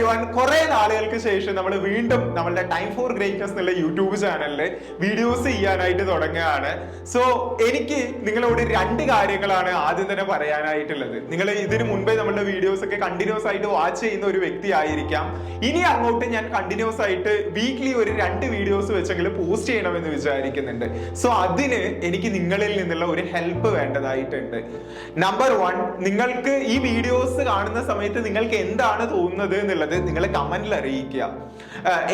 Everyone കുറെ നാളുകൾക്ക് ശേഷം നമ്മൾ വീണ്ടും നമ്മളുടെ ടൈം ഫോർ ഗ്രേറ്റ്നസ് എന്നുള്ള യൂട്യൂബ് ചാനലിൽ വീഡിയോസ് ചെയ്യാനായിട്ട് തുടങ്ങുകയാണ്. സോ എനിക്ക് നിങ്ങളോട് രണ്ട് കാര്യങ്ങളാണ് ആദ്യം തന്നെ പറയാനായിട്ടുള്ളത്. നിങ്ങൾ ഇതിനു മുൻപേ നമ്മളുടെ വീഡിയോസ് ഒക്കെ കണ്ടിന്യൂസ് ആയിട്ട് വാച്ച് ചെയ്യുന്ന ഒരു വ്യക്തി ആയിരിക്കാം. ഇനി അങ്ങോട്ട് ഞാൻ കണ്ടിന്യൂസ് ആയിട്ട് വീക്ക്ലി ഒരു രണ്ട് വീഡിയോസ് വെച്ചെങ്കിലും പോസ്റ്റ് ചെയ്യണമെന്ന് വിചാരിക്കുന്നുണ്ട്. സോ അതിന് എനിക്ക് നിങ്ങളിൽ നിന്നുള്ള ഒരു ഹെൽപ്പ് വേണ്ടതായിട്ടുണ്ട്. നമ്പർ വൺ നിങ്ങൾക്ക് ഈ വീഡിയോസ് കാണുന്ന സമയത്ത് നിങ്ങൾക്ക് എന്താണ് തോന്നുന്നത് എന്നുള്ളത് നിങ്ങൾ കമന്റിൽ അറിയിക്കുക.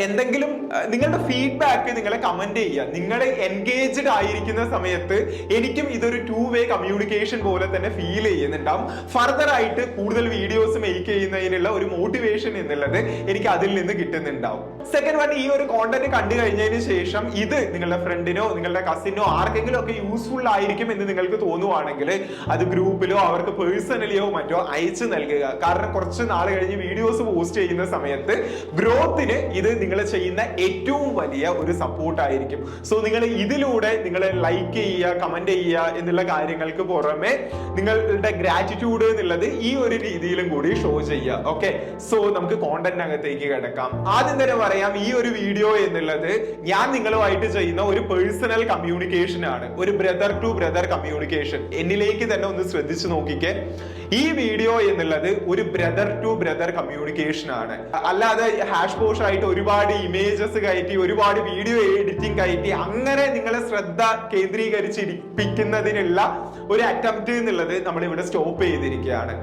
എന്തെങ്കിലും നിങ്ങളുടെ ഫീഡ്ബാക്ക് നിങ്ങളെ കമന്റ് ചെയ്യുക. നിങ്ങൾ എൻഗേജ്ഡ് ആയിരിക്കുന്ന സമയത്ത് എനിക്കും ഇതൊരു ടു വേ കമ്മ്യൂണിക്കേഷൻ പോലെ തന്നെ ഫീൽ ചെയ്യുന്നുണ്ടാവും. ഫർദർ ആയിട്ട് കൂടുതൽ വീഡിയോസ് മേക്ക് ചെയ്യുന്നതിനുള്ള ഒരു മോട്ടിവേഷൻ എന്നുള്ളത് എനിക്ക് അതിൽ നിന്ന് കിട്ടുന്നുണ്ടാവും. സെക്കൻഡ് വൺ ഈ ഒരു കോണ്ടന്റ് കണ്ടു കഴിഞ്ഞതിന് ശേഷം ഇത് നിങ്ങളുടെ ഫ്രണ്ടിനോ നിങ്ങളുടെ കസിനോ ആർക്കെങ്കിലും ഒക്കെ യൂസ്ഫുൾ ആയിരിക്കും എന്ന് നിങ്ങൾക്ക് തോന്നുവാണെങ്കിൽ അത് ഗ്രൂപ്പിലോ അവർക്ക് പേഴ്സണലിയോ മറ്റോ അയച്ചു നൽകുക. കാരണം കുറച്ച് നാൾ കഴിഞ്ഞ് വീഡിയോസ് പോസ്റ്റ് ചെയ്യുന്ന സമയത്ത് ഗ്രോത്തിന് ഇത് നിങ്ങൾ ചെയ്യുന്ന ഏറ്റവും വലിയ ഒരു സപ്പോർട്ട് ആയിരിക്കും. സോ നിങ്ങൾ ഇതിലൂടെ നിങ്ങൾ ലൈക്ക് ചെയ്യുക കമന്റ് ചെയ്യുക എന്നുള്ള കാര്യങ്ങൾക്ക് പുറമെ നിങ്ങളുടെ ഗ്രാറ്റിറ്റ്യൂഡ് എന്നുള്ളത് ഈ ഒരു രീതിയിലും കൂടി ഷോ ചെയ്യുക. ഓക്കെ സോ നമുക്ക് കോണ്ടന്റ് അകത്തേക്ക് കിടക്കാം. ആദ്യം തന്നെ പറയാം ഈ ഒരു വീഡിയോ എന്നുള്ളത് ഞാൻ നിങ്ങളുമായിട്ട് ചെയ്യുന്ന ഒരു പേഴ്സണൽ കമ്മ്യൂണിക്കേഷൻ ആണ്. ഒരു ബ്രദർ ടു ബ്രദർ കമ്മ്യൂണിക്കേഷൻ എന്നിലേക്ക് തന്നെ ഒന്ന് ശ്രദ്ധിച്ചു നോക്കിക്കേ. ഈ വീഡിയോ എന്നുള്ളത് ഒരു ബ്രദർ ടു ബ്രദർ കമ്മ്യൂണിക്കേഷൻ ആണ്. അല്ലാതെ ഹാഷ് പോഷ് ആയിട്ട് ഒരുപാട് ഇമേജസ് കയറ്റി ഒരുപാട് വീഡിയോ എഡിറ്റിംഗ് കയറ്റി അങ്ങനെ നിങ്ങളെ ശ്രദ്ധ കേന്ദ്രീകരിച്ചിരിപ്പിക്കുന്നതിനുള്ള ഒരു അറ്റംപ്റ്റ് എന്നുള്ളത് നമ്മൾ ഇവിടെ സ്റ്റോപ്പ് ചെയ്തിരിക്കുകയാണ്.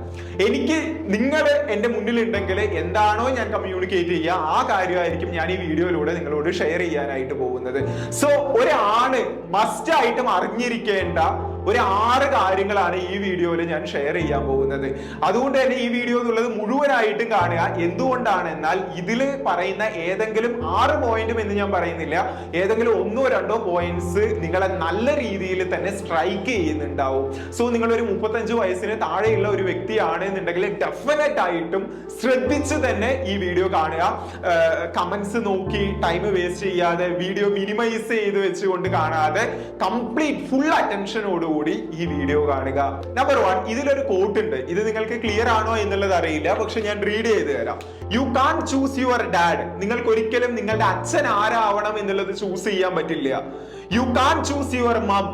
എനിക്ക് നിങ്ങൾ എന്റെ മുന്നിൽ ഉണ്ടെങ്കിൽ എന്താണോ ഞാൻ കമ്മ്യൂണിക്കേറ്റ് ചെയ്യുക ആ കാര്യമായിരിക്കും ഞാൻ ഈ വീഡിയോയിലൂടെ നിങ്ങളോട് ഷെയർ ചെയ്യാനായിട്ട് പോകുന്നത്. സോ ഒരാണ് മസ്റ്റ് ആയിട്ടും അറിഞ്ഞിരിക്കേണ്ട ഒരു ആറ് കാര്യങ്ങളാണ് ഈ വീഡിയോയിൽ ഞാൻ ഷെയർ ചെയ്യാൻ പോകുന്നത്. അതുകൊണ്ട് തന്നെ ഈ വീഡിയോ എന്നുള്ളത് മുഴുവനായിട്ടും കാണുക. എന്തുകൊണ്ടാണ്? എന്നാൽ ഇതിൽ പറയുന്ന ഏതെങ്കിലും ആറ് പോയിന്റും എന്ന് ഞാൻ പറയുന്നില്ല. ഏതെങ്കിലും ഒന്നോ രണ്ടോ പോയിന്റ്സ് നിങ്ങളെ നല്ല രീതിയിൽ തന്നെ സ്ട്രൈക്ക് ചെയ്യുന്നുണ്ടാവും. സോ നിങ്ങൾ ഒരു മുപ്പത്തഞ്ച് വയസ്സിന് താഴെയുള്ള ഒരു വ്യക്തിയാണ് എന്നുണ്ടെങ്കിൽ ഡെഫിനറ്റ് ആയിട്ടും ശ്രദ്ധിച്ച് തന്നെ ഈ വീഡിയോ കാണുക. കമന്റ്സ് നോക്കി ടൈം വേസ്റ്റ് ചെയ്യാതെ വീഡിയോ മിനിമൈസ് ചെയ്ത് വെച്ചുകൊണ്ട് കാണാതെ കംപ്ലീറ്റ് ഫുൾ അറ്റൻഷനോടുകൂടി ഈ വീഡിയോ കാണുക. നമ്പർ വൺ ഇതിലൊരു കോട്ട് ഉണ്ട്. ഇത് നിങ്ങൾക്ക് ക്ലിയർ ആണോ എന്നുള്ളത് അറിയില്ല. പക്ഷെ ഞാൻ റീഡ് ചെയ്ത് തരാം. You can choose your dad നിങ്ങൾക്ക് ഒരിക്കലും നിങ്ങളുടെ അച്ഛൻ ആരാവണം എന്നുള്ളത് ചൂസ് ചെയ്യാൻ പറ്റില്ല. You can choose your mum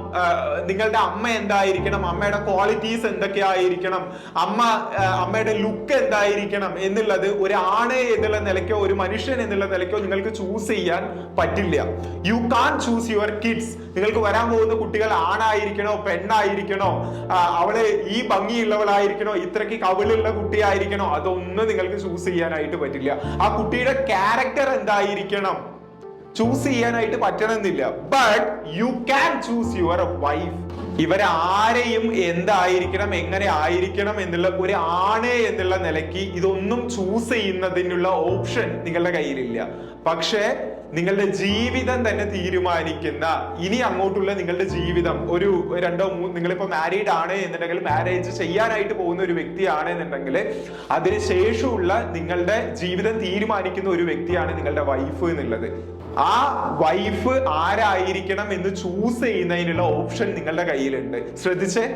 നിങ്ങളുടെ അമ്മ എന്തായിരിക്കണം? അമ്മയുടെ ക്വാളിറ്റീസ് എന്തൊക്കെയായിരിക്കണം? അമ്മ അമ്മയുടെ ലുക്ക് എന്തായിരിക്കണം? എന്നുള്ളത് ഒരു എന്നുള്ള നിലയ്ക്കോ ഒരു മനുഷ്യൻ എന്നുള്ള നിലയ്ക്കോ നിങ്ങൾക്ക് ചൂസ് ചെയ്യാൻ പറ്റില്ല. You can choose your kids നിങ്ങൾക്ക് വരാൻ പോകുന്ന കുട്ടികൾ ആണായിരിക്കണോ പെണ്ണായിരിക്കണോ? അവൾ ഈ ഭംഗിയുള്ളവളായിരിക്കണോ ഇത്രയ്ക്ക് കവിളുള്ള കുട്ടിയായിരിക്കണോ? അതൊന്നും നിങ്ങൾക്ക് ചൂസ് ചെയ്യാനായിട്ട് പറ്റില്ല. ആ കുട്ടിയുടെ ക്യാരക്ടർ എന്തായിരിക്കണം? ചൂസ് ചെയ്യാനായിട്ട് പറ്റണമെന്നില്ല. But you can choose your wife ഇവരാരെയും എന്തായിരിക്കണം എങ്ങനെ ആയിരിക്കണം എന്നുള്ള ഒരു ആണ് എന്നുള്ള നിലയ്ക്ക് ഇതൊന്നും ചൂസ് ചെയ്യുന്നതിനുള്ള ഓപ്ഷൻ നിങ്ങളുടെ കയ്യിലില്ല. പക്ഷേ നിങ്ങളുടെ ജീവിതം തന്നെ തീരുമാനിക്കുന്ന ഇനി അങ്ങോട്ടുള്ള നിങ്ങളുടെ ജീവിതം ഒരു രണ്ടോ മൂന്ന് നിങ്ങളിപ്പോ മാരീഡ് ആണ് എന്നുണ്ടെങ്കിൽ മാരേജ് ചെയ്യാനായിട്ട് പോകുന്ന ഒരു വ്യക്തിയാണ് എന്നുണ്ടെങ്കിൽ അതിനുശേഷമുള്ള നിങ്ങളുടെ ജീവിതം തീരുമാനിക്കുന്ന ഒരു വ്യക്തിയാണ് നിങ്ങളുടെ വൈഫ് എന്നുള്ളത്. ആ വൈഫ് ആരായിരിക്കണം എന്ന് ചൂസ് ചെയ്യുന്നതിനുള്ള ഓപ്ഷൻ നിങ്ങളുടെ കയ്യിലുണ്ട്. ശ്രദ്ധിച്ചേ?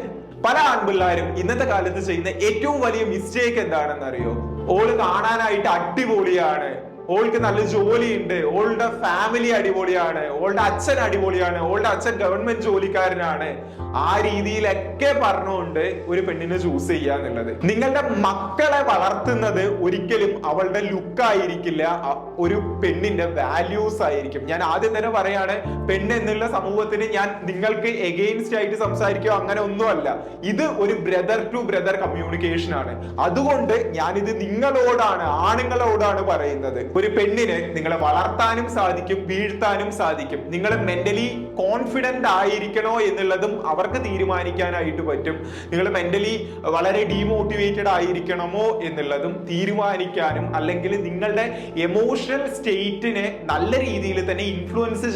പല ആൺപിള്ളാരും ഇന്നത്തെ കാലത്ത് ചെയ്യുന്ന ഏറ്റവും വലിയ മിസ്റ്റേക്ക് എന്താണെന്ന് അറിയോ ഓൾ കാണാനായിട്ട് അടിപൊളിയാണ്. ഓൾക്ക് നല്ല ജോലിയുണ്ട്. ഓളുടെ ഫാമിലി അടിപൊളിയാണ്. ഓളുടെ അച്ഛൻ അടിപൊളിയാണ്. ഓളുടെ അച്ഛൻ ഗവൺമെന്റ് ജോലിക്കാരനാണ്. ആ രീതിയിലൊക്കെ പറഞ്ഞുകൊണ്ട് ഒരു പെണ്ണിനെ ചൂസ് ചെയ്യുക എന്നുള്ളത്. നിങ്ങളുടെ മക്കളെ വളർത്തുന്നത് ഒരിക്കലും അവളുടെ ലുക്ക് ആയിരിക്കില്ല. ഒരു പെണ്ണിന്റെ വാല്യൂസ് ആയിരിക്കും. ഞാൻ ആദ്യം തന്നെ പറയാണ് പെണ്ണ് എന്നുള്ള സമൂഹത്തിന് ഞാൻ നിങ്ങൾക്ക് എഗെയിൻസ്റ്റ് ആയിട്ട് സംസാരിക്കുകയോ അങ്ങനെ ഒന്നുമല്ല. ഇത് ഒരു ബ്രദർ ടു ബ്രദർ കമ്മ്യൂണിക്കേഷൻ ആണ്. അതുകൊണ്ട് ഞാനിത് നിങ്ങളോടാണ് ആണുങ്ങളോടാണ് പറയുന്നത്. ഒരു പെണ്ണിന് നിങ്ങളെ വളർത്താനും സാധിക്കും വീഴ്ത്താനും സാധിക്കും. നിങ്ങൾ മെന്റലി കോൺഫിഡന്റ് ആയിരിക്കണോ എന്നുള്ളതും അവർക്ക് തീരുമാനിക്കാനായിട്ട് പറ്റും. നിങ്ങൾ മെന്റലി വളരെ ഡീമോട്ടിവേറ്റഡ് ആയിരിക്കണമോ എന്നുള്ളതും തീരുമാനിക്കാനും അല്ലെങ്കിൽ നിങ്ങളുടെ എമോഷണൽ സ്റ്റേറ്റിനെ നല്ല രീതിയിൽ തന്നെ ഇൻഫ്ലുവൻസ്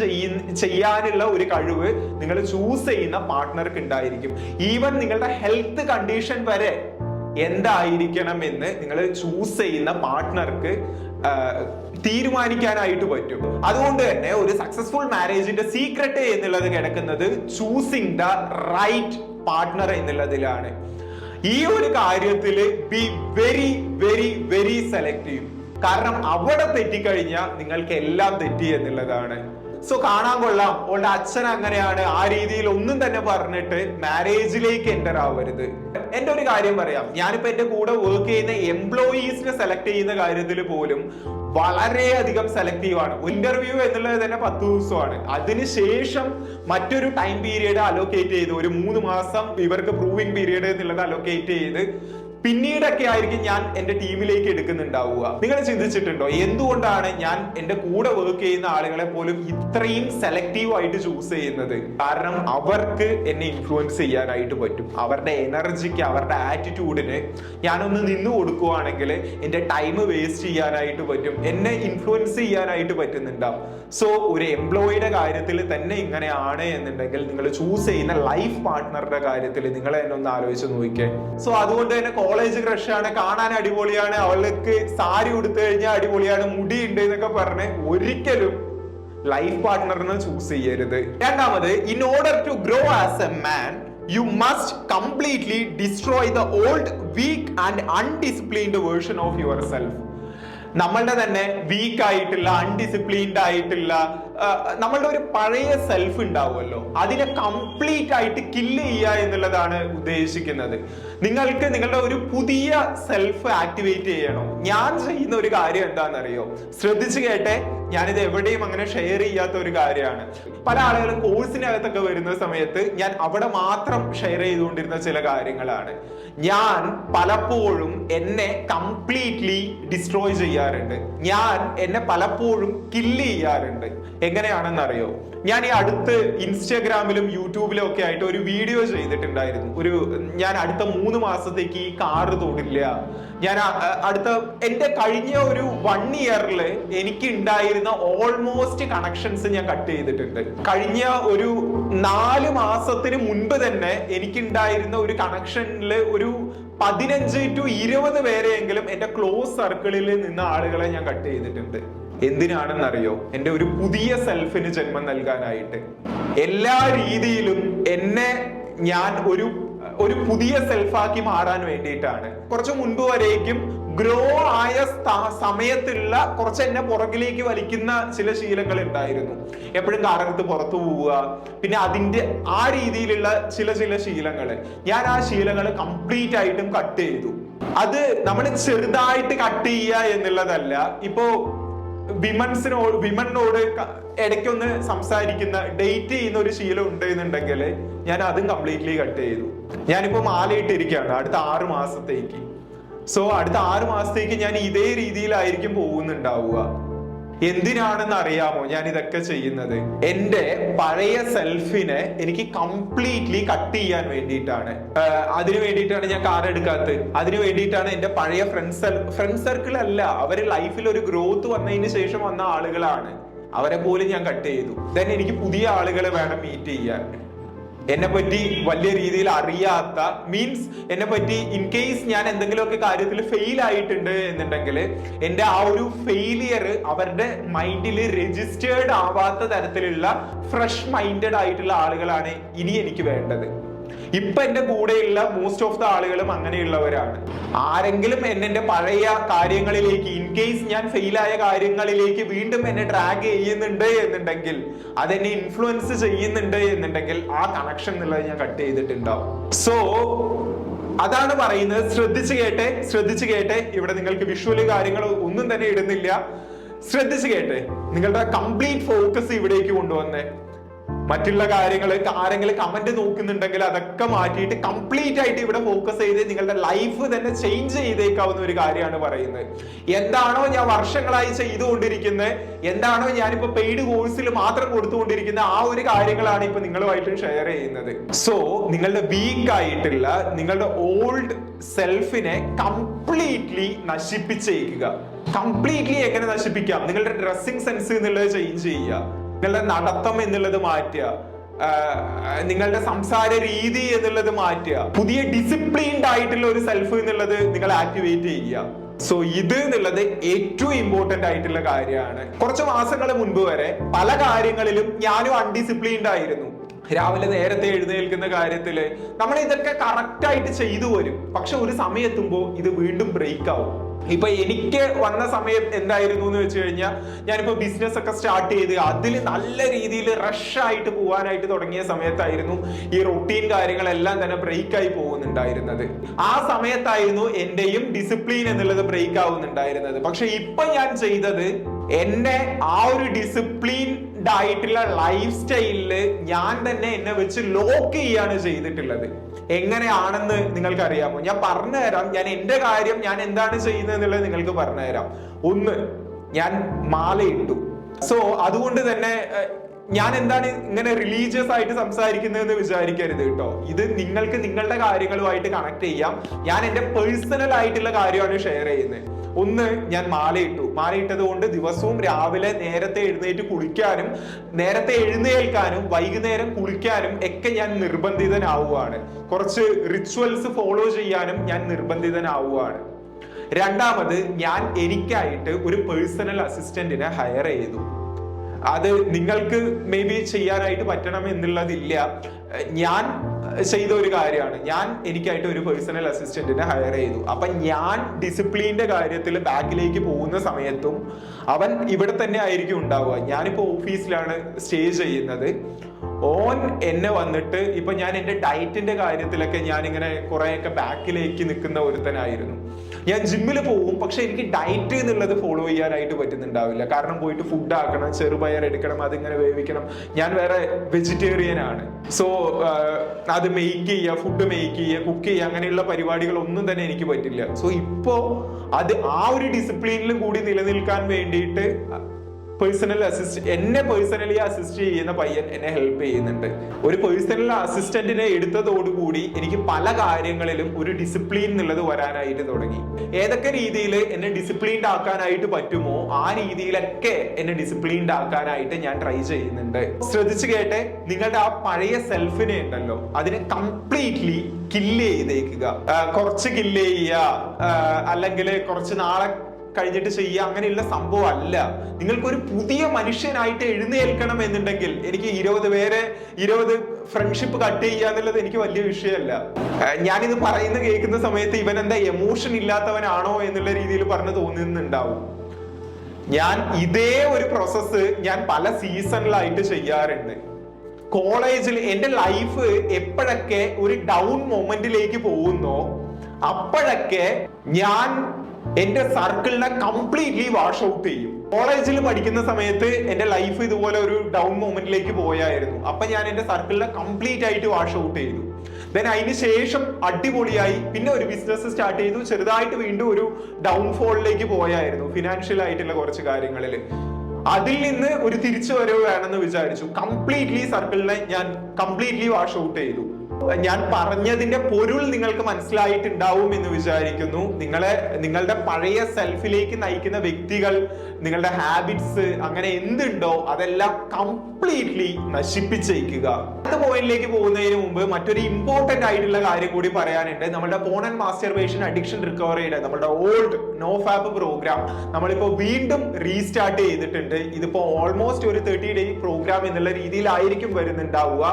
ചെയ്യാനുള്ള ഒരു കഴിവ് നിങ്ങൾ ചൂസ് ചെയ്യുന്ന പാർട്ട്ണർക്ക് ഉണ്ടായിരിക്കും. ഈവൻ നിങ്ങളുടെ ഹെൽത്ത് കണ്ടീഷൻ വരെ എന്തായിരിക്കണം എന്ന് നിങ്ങൾ ചൂസ് ചെയ്യുന്ന പാർട്ട്ണർക്ക് തീരുമാനിക്കാനായിട്ട് പറ്റും. അതുകൊണ്ട് തന്നെ ഒരു സക്സസ്ഫുൾ മാരേജിന്റെ സീക്രട്ട് എന്നുള്ളത് കിടക്കുന്നത് ചൂസിങ് ദ റൈറ്റ് പാർട്ട്ണർ എന്നുള്ളതിലാണ്. ഈ ഒരു കാര്യത്തിൽ be very very very selective കാരണം അവിടെ തെറ്റിക്കഴിഞ്ഞാൽ നിങ്ങൾക്ക് എല്ലാം തെറ്റി എന്നുള്ളതാണ്. സോ കാണാൻ കൊള്ളാം. അവളുടെ അച്ഛൻ അങ്ങനെയാണ് ആ രീതിയിൽ ഒന്നും തന്നെ പറഞ്ഞിട്ട് മാരേജിലേക്ക് എന്റർ ആവരുത്. എന്റെ ഒരു കാര്യം പറയാം. ഞാനിപ്പോ എന്റെ കൂടെ വർക്ക് ചെയ്യുന്ന എംപ്ലോയീസിനെ സെലക്ട് ചെയ്യുന്ന കാര്യത്തിൽ പോലും വളരെയധികം സെലക്റ്റീവാണ് ഇന്റർവ്യൂ എന്നുള്ളത് തന്നെ പത്ത് ദിവസമാണ്. അതിനുശേഷം മറ്റൊരു ടൈം പീരീഡ് അലോക്കേറ്റ് ചെയ്ത് ഒരു മൂന്ന് മാസം ഇവർക്ക് പ്രൂവിംഗ് പീരീഡ് എന്നുള്ളത് അലോക്കേറ്റ് ചെയ്ത് പിന്നീടൊക്കെ ആയിരിക്കും ഞാൻ എന്റെ ടീമിലേക്ക് എടുക്കുന്നുണ്ടാവുക. നിങ്ങൾ ചിന്തിച്ചിട്ടുണ്ടോ? എന്തുകൊണ്ടാണ് ഞാൻ എന്റെ കൂടെ വർക്ക് ചെയ്യുന്ന ആളുകളെ പോലും ഇത്രയും സെലക്റ്റീവ് ആയിട്ട് ചൂസ് ചെയ്യുന്നത്? കാരണം അവർക്ക് എന്നെ ഇൻഫ്ലുവൻസ് ചെയ്യാനായിട്ട് പറ്റും. അവരുടെ എനർജിക്ക് അവരുടെ ആറ്റിറ്റ്യൂഡിന് ഞാനൊന്ന് നിന്ന് കൊടുക്കുവാണെങ്കിൽ എന്റെ ടൈം വേസ്റ്റ് ചെയ്യാനായിട്ട് പറ്റും. എന്നെ ഇൻഫ്ലുവൻസ് ചെയ്യാനായിട്ട് പറ്റുന്നുണ്ടാവും. സോ ഒരു എംപ്ലോയിയുടെ കാര്യത്തിൽ തന്നെ ഇങ്ങനെയാണ് എന്നുണ്ടെങ്കിൽ നിങ്ങൾ ചൂസ് ചെയ്യുന്ന ലൈഫ് പാർട്ട്ണറുടെ കാര്യത്തിൽ നിങ്ങൾ തന്നെ ഒന്ന് ആലോചിച്ച് നോക്കിക്കേ. സോ അതുകൊണ്ട് തന്നെ കോളേജ് ക്രഷ് ആണ് കാണാൻ അടിപൊളിയാണ്. അവൾക്ക് സാരി ഉടുത്തു കഴിഞ്ഞാൽ അടിപൊളിയാണ് മുടി ഉണ്ട് എന്നൊക്കെ പറഞ്ഞ് ഒരിക്കലും ലൈഫ് പാർട്ട്ണറിനെ ചൂസ് ചെയ്യരുത്. രണ്ടാമത് in order to grow as a man you must completely destroy the old weak and undisciplined version of yourself നമ്മളുടെ തന്നെ വീക്ക് ആയിട്ടില്ല അൺഡിസിപ്ലിൻഡ് ആയിട്ടുള്ള ആ, നമ്മളുടെ ഒരു പഴയ സെൽഫ് ഉണ്ടാവുമല്ലോ. അതിനെ കംപ്ലീറ്റ് ആയിട്ട് കില്ല് ചെയ്യുക എന്നുള്ളതാണ് ഉദ്ദേശിക്കുന്നത്. നിങ്ങൾക്ക് നിങ്ങളുടെ ഒരു പുതിയ സെൽഫ് ആക്ടിവേറ്റ് ചെയ്യണം. ഞാൻ ചെയ്യുന്ന ഒരു കാര്യം എന്താണെന്നറിയോ? ശ്രദ്ധിച്ചു കേട്ടെ. ഞാനിത് എവിടെയും അങ്ങനെ ഷെയർ ചെയ്യാത്ത ഒരു കാര്യമാണ്. പല ആളുകളും കോഴ്സിനകത്തൊക്കെ വരുന്ന സമയത്ത് ഞാൻ അവിടെ മാത്രം ഷെയർ ചെയ്തുകൊണ്ടിരുന്ന ചില കാര്യങ്ങളാണ്. ഞാൻ പലപ്പോഴും എന്നെ കംപ്ലീറ്റ്ലി ഡിസ്ട്രോയ് ചെയ്യാറുണ്ട്. ഞാൻ എന്നെ പലപ്പോഴും കില്ല് ചെയ്യാറുണ്ട്. എങ്ങനെയാണെന്നറിയോ? ഞാൻ ഈ അടുത്ത് ഇൻസ്റ്റാഗ്രാമിലും യൂട്യൂബിലും ഒക്കെ ആയിട്ട് ഒരു വീഡിയോ ചെയ്തിട്ടുണ്ടായിരുന്നു. ഒരു ഞാൻ അടുത്ത മൂന്ന് മാസത്തേക്ക് ഈ കാറ് തൊടില്ല. ഞാൻ അടുത്ത എന്റെ കഴിഞ്ഞ ഒരു വൺ ഇയറിൽ എനിക്ക് ഉണ്ടായിരുന്ന ഓൾമോസ്റ്റ് കണക്ഷൻസ് ഞാൻ കട്ട് ചെയ്തിട്ടുണ്ട്. കഴിഞ്ഞ ഒരു നാല് മാസത്തിന് മുൻപ് തന്നെ എനിക്കുണ്ടായിരുന്ന ഒരു കണക്ഷനിൽ ഒരു പതിനഞ്ച് ടു ഇരുപത് പേരെയെങ്കിലും എന്റെ ക്ലോസ് സർക്കിളിൽ നിന്ന ആളുകളെ ഞാൻ കട്ട് ചെയ്തിട്ടുണ്ട്. എന്തിനാണെന്നറിയോ? എന്റെ ഒരു പുതിയ സെൽഫിന് ജന്മം നൽകാനായിട്ട്. എല്ലാ രീതിയിലും എന്നെ ഞാൻ ഒരു ഒരു പുതിയ സെൽഫാക്കി മാറാൻ വേണ്ടിയിട്ടാണ്. കുറച്ച് മുൻപ് വരേക്കും ഗ്രോ ആയ സമയത്തുള്ള കുറച്ച് എന്നെ പുറകിലേക്ക് വലിക്കുന്ന ചില ശീലങ്ങൾ ഉണ്ടായിരുന്നു. എപ്പോഴും കാറെടുത്ത് പുറത്തു പോവുക പിന്നെ അതിന്റെ ആ രീതിയിലുള്ള ചില ചില ശീലങ്ങൾ. ഞാൻ ആ ശീലങ്ങൾ കംപ്ലീറ്റ് ആയിട്ടും കട്ട് ചെയ്തു. അത് നമ്മൾ ചെറുതായിട്ട് കട്ട് ചെയ്യുക എന്നുള്ളതല്ല. ഇപ്പോ വിമൻസിനോട് വിമനോട് ഇടയ്ക്കൊന്ന് സംസാരിക്കുന്ന ഡേറ്റ് ചെയ്യുന്ന ഒരു ശീലം ഉണ്ട് എന്നുണ്ടെങ്കിൽ ഞാൻ അതും കംപ്ലീറ്റ്ലി കട്ട് ചെയ്തു. ഞാനിപ്പോ മാലയിട്ടിരിക്കുകയാണ് അടുത്ത ആറ് മാസത്തേക്ക്. സോ അടുത്ത ആറ് മാസത്തേക്ക് ഞാൻ ഇതേ രീതിയിലായിരിക്കും പോകുന്നുണ്ടാവുക. എന്തിനാണെന്ന് അറിയാമോ ഞാൻ ഇതൊക്കെ ചെയ്യുന്നത്. എന്റെ പഴയ സെൽഫിനെ എനിക്ക് കംപ്ലീറ്റ്ലി കട്ട് ചെയ്യാൻ വേണ്ടിയിട്ടാണ്. അതിനു വേണ്ടിയിട്ടാണ് ഞാൻ കാർ എടുക്കാത്തത്. അതിന് വേണ്ടിയിട്ടാണ് എന്റെ പഴയ ഫ്രണ്ട്സ് ഫ്രണ്ട് സർക്കിൾ അല്ല അവർ ലൈഫിൽ ഒരു ഗ്രോത്ത് വന്നതിന് ശേഷം വന്ന ആളുകളാണ്. അവരെ പോലും ഞാൻ കട്ട് ചെയ്തു. ദെൻ എനിക്ക് പുതിയ ആളുകളെ വേണം മീറ്റ് ചെയ്യാൻ. എന്നെ പറ്റി വലിയ രീതിയിൽ അറിയാത്ത മീൻസ് എന്നെ പറ്റി ഇൻ കേസ് ഞാൻ എന്തെങ്കിലുമൊക്കെ കാര്യത്തിൽ ഫെയിൽ ആയിട്ടുണ്ട് എന്നുണ്ടെങ്കിൽ എന്റെ ആ ഒരു ഫെയിലിയർ അവരുടെ മൈൻഡിൽ രജിസ്റ്റേർഡ് ആവാത്ത തരത്തിലുള്ള ഫ്രഷ് മൈൻഡഡ് ആയിട്ടുള്ള ആളുകളാണ് ഇനി എനിക്ക് വേണ്ടത്. ഇപ്പൊ എന്റെ കൂടെയുള്ള മോസ്റ്റ് ഓഫ് ദ ആളുകളും അങ്ങനെയുള്ളവരാണ്. ആരെങ്കിലും എന്നെ പഴയ കാര്യങ്ങളിലേക്ക് ഇൻ കേസ് ഞാൻ ഫെയിലായ കാര്യങ്ങളിലേക്ക് വീണ്ടും എന്നെ ട്രാക്ക് ചെയ്യുന്നുണ്ട് എന്നുണ്ടെങ്കിൽ അതെന്നെ ഇൻഫ്ലുവൻസ് ചെയ്യുന്നുണ്ട് എന്നുണ്ടെങ്കിൽ ആ കണക്ഷൻ എന്നുള്ളത് ഞാൻ കട്ട് ചെയ്തിട്ടുണ്ടാവും. സോ അതാണ് പറയുന്നത്. ശ്രദ്ധിച്ചു കേട്ടെ ശ്രദ്ധിച്ചു കേട്ടെ. ഇവിടെ നിങ്ങൾക്ക് വിഷ്വൽ കാര്യങ്ങൾ ഒന്നും തന്നെ ഇടുന്നില്ല. ശ്രദ്ധിച്ചു കേട്ടെ. നിങ്ങളുടെ കംപ്ലീറ്റ് ഫോക്കസ് ഇവിടേക്ക് കൊണ്ടുവന്നേ. മറ്റുള്ള കാര്യങ്ങൾ ആരെങ്കിലും കമന്റ് നോക്കുന്നുണ്ടെങ്കിൽ അതൊക്കെ മാറ്റിയിട്ട് കംപ്ലീറ്റ് ആയിട്ട് ഇവിടെ ഫോക്കസ് ചെയ്ത് നിങ്ങളുടെ ലൈഫ് തന്നെ ചേഞ്ച് ചെയ്തേക്കാവുന്ന ഒരു കാര്യമാണ് പറയുന്നത്. എന്താണോ ഞാൻ വർഷങ്ങളായി ചെയ്തുകൊണ്ടിരിക്കുന്നത് എന്താണോ ഞാനിപ്പോ പെയ്ഡ് കോഴ്സിൽ മാത്രം കൊടുത്തുകൊണ്ടിരിക്കുന്ന ആ ഒരു കാര്യങ്ങളാണ് ഇപ്പൊ നിങ്ങളുമായിട്ട് ഷെയർ ചെയ്യുന്നത്. സോ നിങ്ങളുടെ വീക്ക് ആയിട്ടുള്ള നിങ്ങളുടെ ഓൾഡ് സെൽഫിനെ കംപ്ലീറ്റ്ലി നശിപ്പിച്ചേക്കുക. കംപ്ലീറ്റ്ലി എങ്ങനെ നശിപ്പിക്കാം? നിങ്ങളുടെ ഡ്രസ്സിംഗ് സെൻസ് എന്നുള്ളത് ചേഞ്ച് ചെയ്യുക. നിങ്ങളുടെ നടത്തം എന്നുള്ളത് മാറ്റുക. നിങ്ങളുടെ സംസാര രീതി എന്നുള്ളത് മാറ്റുക. പുതിയ ഡിസിപ്ലിൻഡ് ആയിട്ടുള്ള ഒരു സെൽഫ് എന്നുള്ളത് നിങ്ങൾ ആക്ടിവേറ്റ് ചെയ്യുക. സോ ഇത് എന്നുള്ളത് ഏറ്റവും ഇമ്പോർട്ടന്റ് ആയിട്ടുള്ള കാര്യമാണ്. കുറച്ച് മാസങ്ങൾ മുൻപ് വരെ പല കാര്യങ്ങളിലും ഞാനും അൺഡിസിപ്ലിൻഡ് ആയിരുന്നു. രാവിലെ നേരത്തെ എഴുന്നേൽക്കുന്ന കാര്യത്തിൽ നമ്മൾ ഇതൊക്കെ കറക്റ്റ് ആയിട്ട് ചെയ്തു വരും. പക്ഷെ ഒരു സമയത്തുമ്പോ ഇത് വീണ്ടും ബ്രേക്ക് ആവും. ഇപ്പൊ എനിക്ക് വന്ന സമയം എന്തായിരുന്നു എന്ന് വെച്ച് കഴിഞ്ഞാൽ ഞാനിപ്പോ ബിസിനസ് ഒക്കെ സ്റ്റാർട്ട് ചെയ്ത് അതിൽ നല്ല രീതിയിൽ റഷ് ആയിട്ട് പോകാനായിട്ട് തുടങ്ങിയ സമയത്തായിരുന്നു ഈ റൊട്ടീൻ കാര്യങ്ങളെല്ലാം തന്നെ ബ്രേക്ക് ആയി പോകുന്നുണ്ടായിരുന്നത്. ആ സമയത്തായിരുന്നു എന്റെയും ഡിസിപ്ലിൻ എന്നുള്ളത് ബ്രേക്ക് ആവുന്നുണ്ടായിരുന്നത്. പക്ഷെ ഇപ്പൊ ഞാൻ ചെയ്തത് എന്നെ ആ ഒരു ഡിസിപ്ലിൻഡ് ആയിട്ടുള്ള ലൈഫ് സ്റ്റൈലിൽ ഞാൻ തന്നെ എന്നെ വെച്ച് ലോക്ക് ചെയ്യാണ് ചെയ്തിട്ടുള്ളത്. എങ്ങനെയാണെന്ന് നിങ്ങൾക്ക് അറിയാമോ ഞാൻ പറഞ്ഞുതരാം ഞാൻ എന്റെ കാര്യം ഞാൻ എന്താണ് ചെയ്യുന്നത് എന്നുള്ളത് നിങ്ങൾക്ക് പറഞ്ഞുതരാം ഒന്ന് ഞാൻ മാലയിട്ടു സോ അതുകൊണ്ട് തന്നെ ഞാൻ എന്താണ് ഇങ്ങനെ റിലീജിയസ് ആയിട്ട് സംസാരിക്കുന്നതെന്ന് വിചാരിക്കരുത് കേട്ടോ. ഇത് നിങ്ങൾക്ക് നിങ്ങളുടെ കാര്യങ്ങളുമായിട്ട് കണക്ട് ചെയ്യാം. ഞാൻ എന്റെ പേഴ്സണൽ ആയിട്ടുള്ള കാര്യമാണ് ഷെയർ ചെയ്യുന്നത്. ഒന്ന് ഞാൻ മാലയിട്ടു. മാലയിട്ടത് കൊണ്ട് ദിവസവും രാവിലെ നേരത്തെ എഴുന്നേറ്റ് കുളിക്കാനും നേരത്തെ എഴുന്നേൽക്കാനും വൈകുന്നേരം കുളിക്കാനും ഒക്കെ ഞാൻ നിർബന്ധിതനാവുകയാണ് കുറച്ച് റിച്വൽസ് ഫോളോ ചെയ്യാനും ഞാൻ നിർബന്ധിതനാവുകയാണ് രണ്ടാമത് ഞാൻ എനിക്കായിട്ട് ഒരു പേഴ്സണൽ അസിസ്റ്റന്റിനെ ഹയർ ചെയ്തു. അത് നിങ്ങൾക്ക് മേ ബി ചെയ്യാനായിട്ട് പറ്റണം എന്നുള്ളതില്ല. ഞാൻ ചെയ്ത ഒരു കാര്യമാണ്. ഞാൻ എനിക്കായിട്ട് ഒരു പേഴ്സണൽ അസിസ്റ്റന്റിനെ ഹയർ ചെയ്തു. അപ്പൊ ഞാൻ ഡിസിപ്ലിന്റെ കാര്യത്തിൽ ബാക്കിലേക്ക് പോകുന്ന സമയത്തും അവൻ ഇവിടെ തന്നെ ആയിരിക്കും ഉണ്ടാവുക. ഞാനിപ്പോ ഓഫീസിലാണ് സ്റ്റേ ചെയ്യുന്നത്. ഓൻ എന്നെ വന്നിട്ട് ഇപ്പൊ ഞാൻ എന്റെ ഡയറ്റിന്റെ കാര്യത്തിലൊക്കെ ഞാൻ ഇങ്ങനെ കുറെയൊക്കെ ബാക്കിലേക്ക് നിൽക്കുന്ന ഒരുത്തനായിരുന്നു. ഞാൻ ജിമ്മിൽ പോകും പക്ഷെ എനിക്ക് ഡയറ്റ് എന്നുള്ളത് ഫോളോ ചെയ്യാനായിട്ട് പറ്റുന്നുണ്ടാവില്ല. കാരണം പോയിട്ട് ഫുഡ് ആക്കണം ചെറുപയർ എടുക്കണം അതിങ്ങനെ വേവിക്കണം. ഞാൻ വേറെ വെജിറ്റേറിയൻ ആണ്. സോ അത് മെയ്ക്ക് ചെയ്യുക ഫുഡ് മെയ്ക്ക് ചെയ്യുക കുക്ക് ചെയ്യുക അങ്ങനെയുള്ള പരിപാടികൾ ഒന്നും തന്നെ എനിക്ക് പറ്റില്ല. സോ ഇപ്പോ അത് ആ ഒരു ഡിസിപ്ലിനിലും കൂടി നിലനിൽക്കാൻ വേണ്ടിയിട്ട് പേഴ്സണൽ അസിസ്റ്റ് എന്നെ പേഴ്സണലി അസിസ്റ്റ് ചെയ്യുന്ന പയ്യൻ എന്നെ ഹെൽപ്പ് ചെയ്യുന്നുണ്ട്. ഒരു പേഴ്സണൽ അസിസ്റ്റന്റിനെ എടുത്തതോടുകൂടി എനിക്ക് പല കാര്യങ്ങളിലും ഒരു ഡിസിപ്ലിൻ എന്നുള്ളത് വരാനായിട്ട് തുടങ്ങി. ഏതൊക്കെ രീതിയിൽ എന്നെ ഡിസിപ്ലിൻഡ് ആക്കാനായിട്ട് പറ്റുമോ ആ രീതിയിലൊക്കെ എന്നെ ഡിസിപ്ലിൻഡ് ആക്കാനായിട്ട് ഞാൻ ട്രൈ ചെയ്യുന്നുണ്ട്. ശ്രദ്ധിച്ചു കേട്ടെ നിങ്ങളുടെ ആ പഴയ സെൽഫിനെ ഉണ്ടല്ലോ അതിനെ കംപ്ലീറ്റ്ലി കില്ല് ചെയ്തേക്കുക. കുറച്ച് കില്ല് ചെയ്യുക. അല്ലെങ്കിൽ കുറച്ച് നാളെ കഴിഞ്ഞിട്ട് ചെയ്യുക അങ്ങനെയുള്ള സംഭവം അല്ല. നിങ്ങൾക്കൊരു പുതിയ മനുഷ്യനായിട്ട് എഴുന്നേൽക്കണം എന്നുണ്ടെങ്കിൽ എനിക്ക് ഇരുപത് പേരെ ഇരുപത് ഫ്രണ്ട്ഷിപ്പ് കട്ട് ചെയ്യുക എന്നുള്ളത് എനിക്ക് വലിയ വിഷയമല്ല. ഞാനിത് പറയുന്ന കേൾക്കുന്ന സമയത്ത് ഇവൻ എന്താ എമോഷൻ ഇല്ലാത്തവനാണോ എന്നുള്ള രീതിയിൽ പറഞ്ഞു തോന്നുന്നുണ്ടാവും. ഞാൻ ഇതേ ഒരു പ്രോസസ്സ് ഞാൻ പല സീസണിലായിട്ട് ചെയ്യാറുണ്ട്. കോളേജിൽ എന്റെ ലൈഫ് എപ്പോഴൊക്കെ ഒരു ഡൗൺ മൊമെന്റിലേക്ക് പോകുന്നോ അപ്പോഴൊക്കെ ഞാൻ എന്റെ സർക്കിളിനെ കംപ്ലീറ്റ്ലി വാഷ് ഔട്ട് ചെയ്യും. കോളേജിൽ പഠിക്കുന്ന സമയത്ത് എന്റെ ലൈഫ് ഇതുപോലെ ഒരു ഡൗൺ മൂമെന്റിലേക്ക് പോയായിരുന്നു. അപ്പൊ ഞാൻ എന്റെ സർക്കിളിനെ കംപ്ലീറ്റ് ആയിട്ട് വാഷ് ഔട്ട് ചെയ്തു. ദെൻ അതിന് ശേഷം അടിപൊളിയായി പിന്നെ ഒരു ബിസിനസ് സ്റ്റാർട്ട് ചെയ്തു. ചെറുതായിട്ട് വീണ്ടും ഒരു ഡൗൺഫോളിലേക്ക് പോയായിരുന്നു ഫിനാൻഷ്യൽ ആയിട്ടുള്ള കുറച്ച് കാര്യങ്ങളിൽ. അതിൽ നിന്ന് ഒരു തിരിച്ചു വരവ് വേണമെന്ന് വിചാരിച്ചു. കംപ്ലീറ്റ്ലി സർക്കിളിനെ ഞാൻ കംപ്ലീറ്റ്ലി വാഷ് ഔട്ട് ചെയ്തു. ഞാൻ പറഞ്ഞതിന്റെ പൊരുൾ നിങ്ങൾക്ക് മനസ്സിലായിട്ടുണ്ടാവും എന്ന് വിചാരിക്കുന്നു. നിങ്ങളെ നിങ്ങളുടെ പഴയ സെൽഫിലേക്ക് നയിക്കുന്ന വ്യക്തികൾ നിങ്ങളുടെ ഹാബിറ്റ്സ് അങ്ങനെ എന്തുണ്ടോ അതെല്ലാം കംപ്ലീറ്റ്ലി നശിപ്പിച്ചേക്കുക. അടുത്ത പോയിന്റിലേക്ക് പോകുന്നതിന് മുമ്പ് മറ്റൊരു ഇമ്പോർട്ടന്റ് ആയിട്ടുള്ള കാര്യം കൂടി പറയാനുണ്ട്. നമ്മുടെ പോൺ ആൻഡ് മാസ്റ്റർബേഷൻ അഡിക്ഷൻ റിക്കവറിയുടെ നമ്മുടെ ഓൾഡ് നോ ഫാബ് പ്രോഗ്രാം നമ്മളിപ്പോ വീണ്ടും റീസ്റ്റാർട്ട് ചെയ്തിട്ടുണ്ട്. ഇതിപ്പോ ഓൾമോസ്റ്റ് ഒരു തേർട്ടി ഡേ പ്രോഗ്രാം എന്നുള്ള രീതിയിലായിരിക്കും വരുന്നുണ്ടാവുക.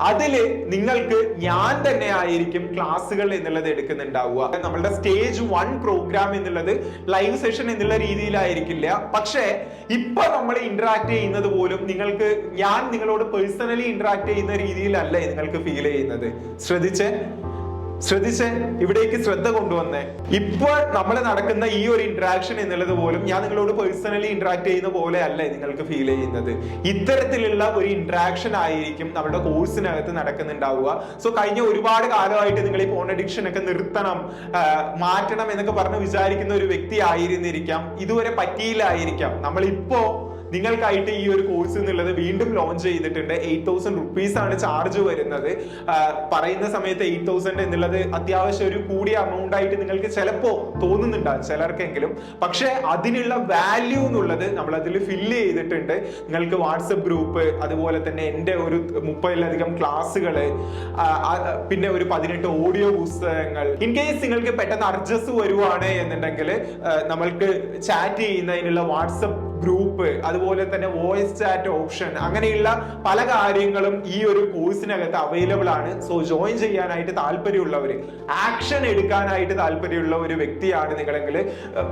അതിൽ നിങ്ങൾക്ക് ഞാൻ തന്നെ ആയിരിക്കും ക്ലാസ്സുകൾ എന്നുള്ളത് എടുക്കുന്നുണ്ടാവുക. നമ്മളുടെ സ്റ്റേജ് വൺ പ്രോഗ്രാം എന്നുള്ളത് ലൈവ് സെഷൻ എന്നുള്ള രീതിയിലായിരിക്കില്ല. പക്ഷേ ഇപ്പൊ നമ്മൾ ഇന്ററാക്ട് ചെയ്യുന്നത് പോലും നിങ്ങൾക്ക് ഞാൻ നിങ്ങളോട് പേഴ്സണലി ഇന്ററാക്ട് ചെയ്യുന്ന രീതിയിലല്ല നിങ്ങൾക്ക് ഫീൽ ചെയ്യുന്നത്. ശ്രദ്ധിച്ചേ? ശ്രദ്ധിച്ചേ ഇവിടേക്ക് ശ്രദ്ധ കൊണ്ടുവന്നേ. ഇപ്പോൾ നമ്മൾ നടക്കുന്ന ഈ ഒരു ഇന്ററാക്ഷൻ എന്നുള്ളത് പോലും ഞാൻ നിങ്ങളോട് പേഴ്സണലി ഇന്ററാക്ട് ചെയ്യുന്ന പോലെ അല്ലേ നിങ്ങൾക്ക് ഫീൽ ചെയ്യുന്നത്. ഇത്തരത്തിലുള്ള ഒരു ഇന്ററാക്ഷൻ ആയിരിക്കും നമ്മുടെ കോഴ്സിനകത്ത് നടക്കുന്നുണ്ടാവുക. സോ കഴിഞ്ഞ ഒരുപാട് കാലമായിട്ട് നിങ്ങൾ ഈ ഫോൺ അഡിക്ഷൻ ഒക്കെ നിർത്തണം മാറ്റണം എന്നൊക്കെ പറഞ്ഞ് വിചാരിക്കുന്ന ഒരു വ്യക്തി ആയിരുന്നിരിക്കാം. ഇതുവരെ പറ്റിയില്ലായിരിക്കാം. നമ്മൾ ഇപ്പോ നിങ്ങൾക്കായിട്ട് ഈ ഒരു കോഴ്സ് എന്നുള്ളത് വീണ്ടും ലോഞ്ച് ചെയ്തിട്ടുണ്ട്. എയ്റ്റ് തൗസൻഡ് റുപ്പീസ് ആണ് ചാർജ് വരുന്നത്. പറയുന്ന സമയത്ത് എയ്റ്റ് തൗസൻഡ് എന്നുള്ളത് അത്യാവശ്യം ഒരു കൂടിയ എമൗണ്ട് ആയിട്ട് നിങ്ങൾക്ക് ചിലപ്പോ തോന്നുന്നുണ്ടാവും ചിലർക്കെങ്കിലും. പക്ഷെ അതിനുള്ള വാല്യൂ എന്നുള്ളത് നമ്മൾ അതിൽ ഫില്ല് ചെയ്തിട്ടുണ്ട്. നിങ്ങൾക്ക് വാട്സപ്പ് ഗ്രൂപ്പ് അതുപോലെ തന്നെ എന്റെ ഒരു മുപ്പതിലധികം ക്ലാസ്സുകൾ പിന്നെ ഒരു പതിനെട്ട് ഓഡിയോ പുസ്തകങ്ങൾ. ഇൻ കേസ് നിങ്ങൾക്ക് പെട്ടെന്ന് അർജസ് വരുവാണ് എന്നുണ്ടെങ്കിൽ നമ്മൾക്ക് ചാറ്റ് ചെയ്യുന്നതിനുള്ള വാട്സപ്പ് ഗ്രൂപ്പ് അതുപോലെ തന്നെ വോയിസ് ചാറ്റ് ഓപ്ഷൻ അങ്ങനെയുള്ള പല കാര്യങ്ങളും ഈ ഒരു കോഴ്സിനകത്ത് അവൈലബിൾ ആണ്. സോ ജോയിൻ ചെയ്യാനായിട്ട് താല്പര്യമുള്ളവർ ആക്ഷൻ എടുക്കാനായിട്ട് താല്പര്യമുള്ള ഒരു വ്യക്തിയാണ് നിങ്ങളെങ്കിൽ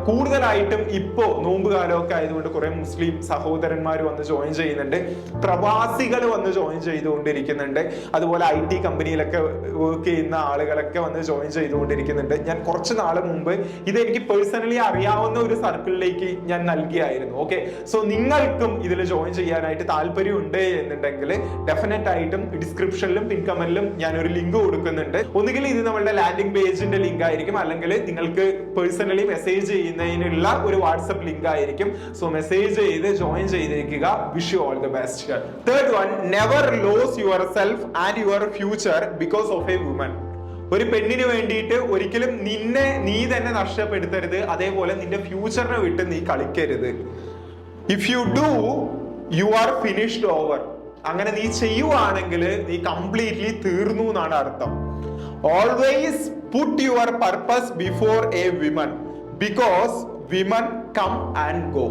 കൂടുതലായിട്ടും ഇപ്പോ നോമ്പ് കാലമൊക്കെ ആയതുകൊണ്ട് കുറെ മുസ്ലിം സഹോദരന്മാർ വന്ന് ജോയിൻ ചെയ്യുന്നുണ്ട്. പ്രവാസികൾ വന്ന് ജോയിൻ ചെയ്തുകൊണ്ടിരിക്കുന്നുണ്ട്. അതുപോലെ ഐ ടി കമ്പനിയിലൊക്കെ വർക്ക് ചെയ്യുന്ന ആളുകളൊക്കെ വന്ന് ജോയിൻ ചെയ്തുകൊണ്ടിരിക്കുന്നുണ്ട്. ഞാൻ കുറച്ച് നാൾ മുമ്പ് ഇത് എനിക്ക് പേഴ്സണലി അറിയാവുന്ന ഒരു സർക്കിളിലേക്ക് ഞാൻ നൽകിയായിരുന്നു. ഓക്കെ സോ നിങ്ങൾക്കും ഇതിൽ ജോയിൻ ചെയ്യാനായിട്ട് താല്പര്യമുണ്ട് എന്നുണ്ടെങ്കിൽ ഡെഫിനറ്റ് ആയിട്ടും ഡിസ്ക്രിപ്ഷനിലും പിൻ കമന്റിലും ഞാൻ ഒരു ലിങ്ക് കൊടുക്കുന്നുണ്ട്. ഒന്നുകിൽ ഇത് നമ്മുടെ ലാൻഡിംഗ് പേജിന്റെ ലിങ്ക് ആയിരിക്കും. അല്ലെങ്കിൽ നിങ്ങൾക്ക് പേഴ്സണലി മെസ്സേജ് ചെയ്യുന്നതിനുള്ള ഒരു വാട്സപ്പ് ലിങ്ക് ആയിരിക്കും. സോ മെസ്സേജ് ചെയ്ത് ജോയിൻ ചെയ്തേക്കുക. Wish you all the best third one never lose yourself and your future because of a woman ഒരു പെണ്ണിന് വേണ്ടിയിട്ട് ഒരിക്കലും നിന്നെ നീ തന്നെ നഷ്ടപ്പെടുത്തരുത്. അതേപോലെ നിന്റെ ഫ്യൂച്ചറിനെ വിട്ട് നീ കളിക്കരുത്. If you do you are finished over അങ്ങനെ നീ ചെയ്യുവാണെങ്കിൽ നീ കംപ്ലീറ്റ്ലി തീർന്നു എന്നാണ് അർത്ഥം. Always put your purpose before a women because women come and go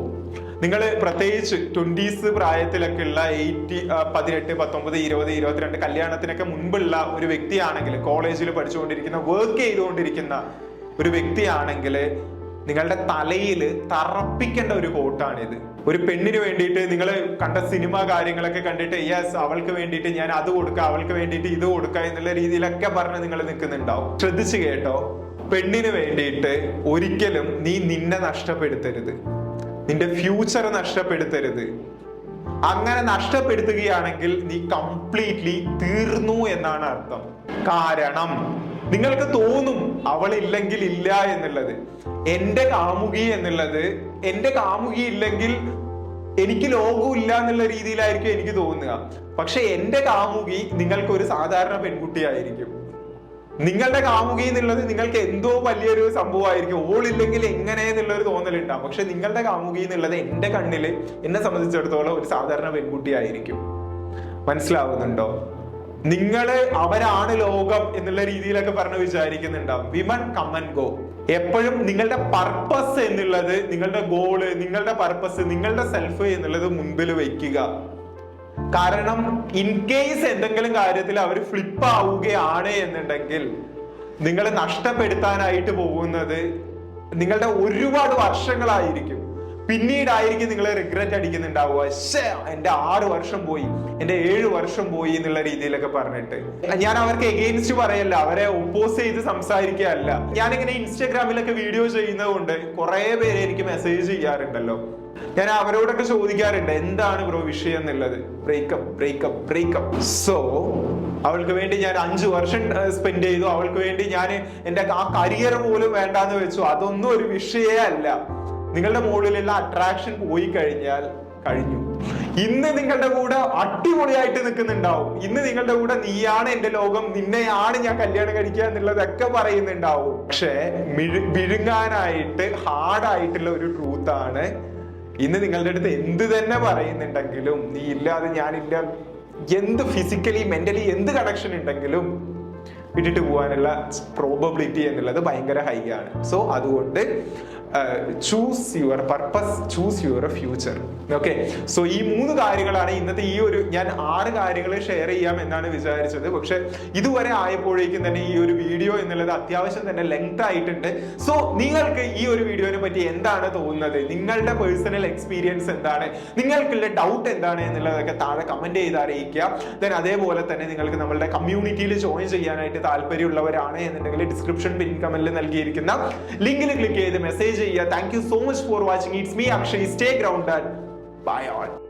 നിങ്ങൾ പ്രത്യേകിച്ച് ട്വന്റീസ് പ്രായത്തിലൊക്കെ ഉള്ള എയ്റ്റി പതിനെട്ട് പത്തൊമ്പത് ഇരുപത് ഇരുപത്തിരണ്ട് കല്യാണത്തിനൊക്കെ മുൻപുള്ള ഒരു വ്യക്തിയാണെങ്കിൽ കോളേജിൽ പഠിച്ചുകൊണ്ടിരിക്കുന്ന വർക്ക് ചെയ്തുകൊണ്ടിരിക്കുന്ന ഒരു വ്യക്തിയാണെങ്കിൽ നിങ്ങളുടെ തലയിൽ തറപ്പിക്കേണ്ട ഒരു കോട്ടാണിത്. ഒരു പെണ്ണിന് വേണ്ടിയിട്ട് നിങ്ങൾ കണ്ട സിനിമ കാര്യങ്ങളൊക്കെ കണ്ടിട്ട് യെസ് അവൾക്ക് വേണ്ടിയിട്ട് ഞാൻ അത് കൊടുക്കാം അവൾക്ക് വേണ്ടിയിട്ട് ഇത് കൊടുക്കാം എന്നുള്ള രീതിയിലൊക്കെ പറഞ്ഞ് നിങ്ങൾ നിൽക്കുന്നുണ്ടാവും. ശ്രദ്ധിച്ചു കേട്ടോ. പെണ്ണിന് വേണ്ടിയിട്ട് ഒരിക്കലും നീ നിന്നെ നഷ്ടപ്പെടുത്തരുത്. നിന്റെ ഫ്യൂച്ചർ നഷ്ടപ്പെടുത്തരുത്. അങ്ങനെ നഷ്ടപ്പെടുത്തുകയാണെങ്കിൽ നീ കംപ്ലീറ്റ്ലി തീർന്നു എന്നാണ് അർത്ഥം. കാരണം നിങ്ങൾക്ക് തോന്നും അവളില്ലെങ്കിൽ ഇല്ല എന്നുള്ളത്. എന്റെ കാമുകി എന്നുള്ളത് എന്റെ കാമുകി ഇല്ലെങ്കിൽ എനിക്ക് ലോകവും ഇല്ല എന്നുള്ള രീതിയിലായിരിക്കും എനിക്ക് തോന്നുക. പക്ഷെ എന്റെ കാമുകി നിങ്ങൾക്ക് ഒരു സാധാരണ പെൺകുട്ടിയായിരിക്കും. നിങ്ങളുടെ കാമുകി എന്നുള്ളത് നിങ്ങൾക്ക് എന്തോ വലിയൊരു സംഭവമായിരിക്കും. ഓളില്ലെങ്കിൽ എങ്ങനെ എന്നുള്ള എന്നുള്ളൊരു തോന്നലുണ്ടാവും. പക്ഷെ നിങ്ങളുടെ കാമുകി എന്നുള്ളത് എന്റെ കണ്ണിൽ എന്നെ സംബന്ധിച്ചിടത്തോളം ഒരു സാധാരണ പെൺകുട്ടിയായിരിക്കും. മനസ്സിലാവുന്നുണ്ടോ? നിങ്ങൾ അവരാണ് ലോകം എന്നുള്ള രീതിയിലൊക്കെ പറഞ്ഞ് വിചാരിക്കുന്നുണ്ടാവും. വിമൻ കമൻ ഗോ എപ്പോഴും നിങ്ങളുടെ പർപ്പസ് എന്നുള്ളത് നിങ്ങളുടെ ഗോൾ നിങ്ങളുടെ പർപ്പസ് നിങ്ങളുടെ സെൽഫ് എന്നുള്ളത് മുൻപിൽ വെക്കുക. കാരണം ഇൻ കേസ് എന്തെങ്കിലും കാര്യത്തിൽ അവർ ഫ്ലിപ്പ് ആവുകയാണ് എന്നുണ്ടെങ്കിൽ നിങ്ങൾ നഷ്ടപ്പെടുത്താനായിട്ട് പോകുന്നത് നിങ്ങളുടെ ഒരുപാട് വർഷങ്ങളായിരിക്കും. പിന്നീടായിരിക്കും നിങ്ങൾ റിഗ്രറ്റ് അടിക്കുന്നുണ്ടാവുക. ശേ എന്റെ ആറ് വർഷം പോയി എന്റെ ഏഴ് വർഷം പോയി എന്നുള്ള രീതിയിലൊക്കെ പറഞ്ഞിട്ട്. ഞാൻ അവർക്ക് എഗെയിൻസ്റ്റ് പറയല്ല അവരെ ഒപ്പോസ് ചെയ്ത് സംസാരിക്കുകയല്ല. ഞാനിങ്ങനെ ഇൻസ്റ്റാഗ്രാമിലൊക്കെ വീഡിയോ ചെയ്യുന്നത് കൊണ്ട് കുറെ പേര് എനിക്ക് മെസ്സേജ് ചെയ്യാറുണ്ടല്ലോ. ഞാൻ അവരോടൊക്കെ ചോദിക്കാറുണ്ട് എന്താണ് ബ്രോ വിഷയം എന്നുള്ളത്? ബ്രേക്കപ്പ് ബ്രേക്കപ്പ് ബ്രേക്കപ്പ് സോ അവൾക്ക് വേണ്ടി ഞാൻ അഞ്ചു വർഷം സ്പെൻഡ് ചെയ്തു. അവൾക്ക് വേണ്ടി ഞാൻ എന്റെ ആ കരിയർ പോലും വേണ്ടാന്ന് വെച്ചു. അതൊന്നും ഒരു വിഷയേ അല്ല. നിങ്ങളുടെ മുകളിലുള്ള അട്രാക്ഷൻ പോയി കഴിഞ്ഞാൽ കഴിഞ്ഞു. ഇന്ന് നിങ്ങളുടെ കൂടെ അടിപൊളിയായിട്ട് നിൽക്കുന്നുണ്ടാവും. ഇന്ന് നിങ്ങളുടെ കൂടെ നീയാണ് എന്റെ ലോകം നിന്നെയാണ് ഞാൻ കല്യാണം കഴിക്കുക എന്നുള്ളതൊക്കെ പറയുന്നുണ്ടാവും. പക്ഷേ വിഴുങ്ങാനായിട്ട് ഹാർഡായിട്ടുള്ള ഒരു ട്രൂത്ത് ആണ് ഇന്ന് നിങ്ങളുടെ അടുത്ത് എന്ത് തന്നെ പറയുന്നുണ്ടെങ്കിലും നീ ഇല്ലാതെ ഞാനില്ല. എന്ത് ഫിസിക്കലി മെന്റലി എന്ത് കണക്ഷൻ ഉണ്ടെങ്കിലും വിട്ടിട്ട് പോകാനുള്ള പ്രോബബിലിറ്റി എന്നുള്ളത് ഭയങ്കര ഹൈ ആണ്. സോ അതുകൊണ്ട് choose your purpose choose your future okay so ഈ മൂന്ന് കാര്യങ്ങളാണ് ഇന്നത്തെ ഈ ഒരു ഞാൻ ആറ് കാര്യങ്ങൾ ഷെയർ ചെയ്യാം എന്നാണ് വിചാരിച്ചത്. പക്ഷെ ഇതുവരെ ആയപ്പോഴേക്കും തന്നെ ഈ ഒരു വീഡിയോ എന്നുള്ളത് അത്യാവശ്യം തന്നെ ലെങ്ത് ആയിട്ടുണ്ട്. സോ നിങ്ങൾക്ക് ഈ ഒരു വീഡിയോനെ പറ്റി എന്താണ് തോന്നുന്നത്? നിങ്ങളുടെ പേഴ്സണൽ എക്സ്പീരിയൻസ് എന്താണ്? നിങ്ങൾക്കുള്ള ഡൗട്ട് എന്താണ് എന്നുള്ളതൊക്കെ താഴെ കമന്റ് ചെയ്ത് അറിയിക്കുക. ദെൻ അതേപോലെ തന്നെ നിങ്ങൾക്ക് നമ്മളുടെ കമ്മ്യൂണിറ്റിയിൽ ജോയിൻ ചെയ്യാനായിട്ട് താല്പര്യമുള്ളവരാണ് എന്നുണ്ടെങ്കിൽ ഡിസ്ക്രിപ്ഷൻ പിൻ കമന്റിൽ നൽകിയിരിക്കുന്ന ലിങ്കിൽ ക്ലിക്ക് ചെയ്ത് message here. Thank you so much for watching. It's me, Akshay. Stay grounded. Bye all.